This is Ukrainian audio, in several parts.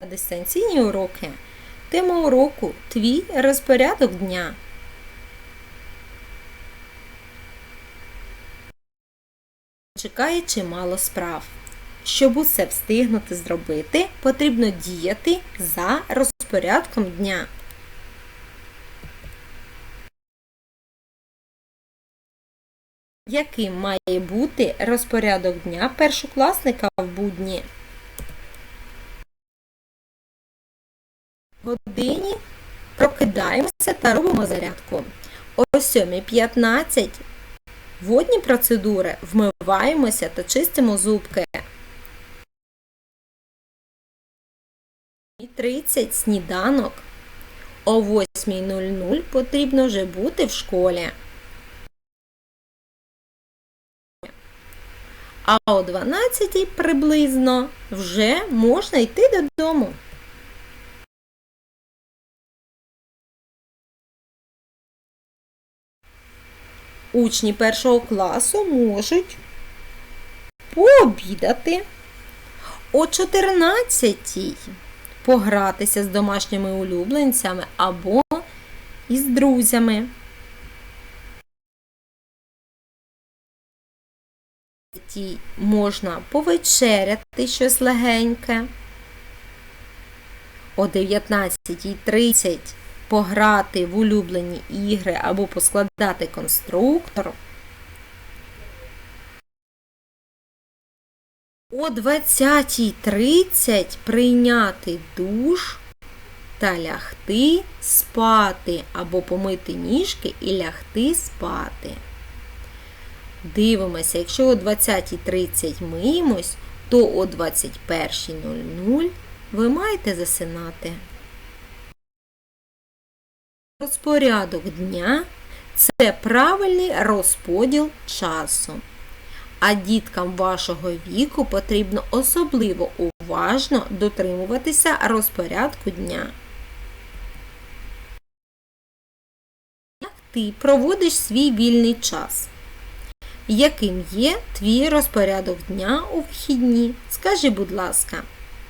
Дистанційні уроки. Тема уроку Твій розпорядок дня. Чекає чимало справ. Щоб усе встигнути зробити, потрібно діяти за розпорядком дня. Яким має бути розпорядок дня першокласника в будні? Годині прокидаємося та робимо зарядку. О 7.15 водні процедури вмиваємося та чистимо зубки. 30 сніданок. О 8.00 потрібно вже бути в школі. А о 12 приблизно вже можна йти додому. Учні першого класу можуть пообідати о 14 погратися з домашніми улюбленцями або із друзями. Можна повечеряти щось легеньке. О 19.30 пограти в улюблені ігри або поскладати конструктор. О 20.30 прийняти душ та лягти спати або помити ніжки і лягти спати. Дивимося, якщо о 20.30 миємось, то о 21.00 ви маєте засинати. Розпорядок дня це правильний розподіл часу. А діткам вашого віку потрібно особливо уважно дотримуватися розпорядку дня. Як ти проводиш свій вільний час? Яким є твій розпорядок дня у вхідні? Скажи, будь ласка,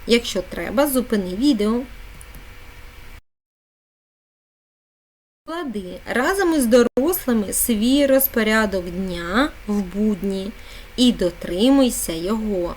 якщо треба, зупини відео. Склади разом із дорослими свій розпорядок дня в будні і дотримуйся його.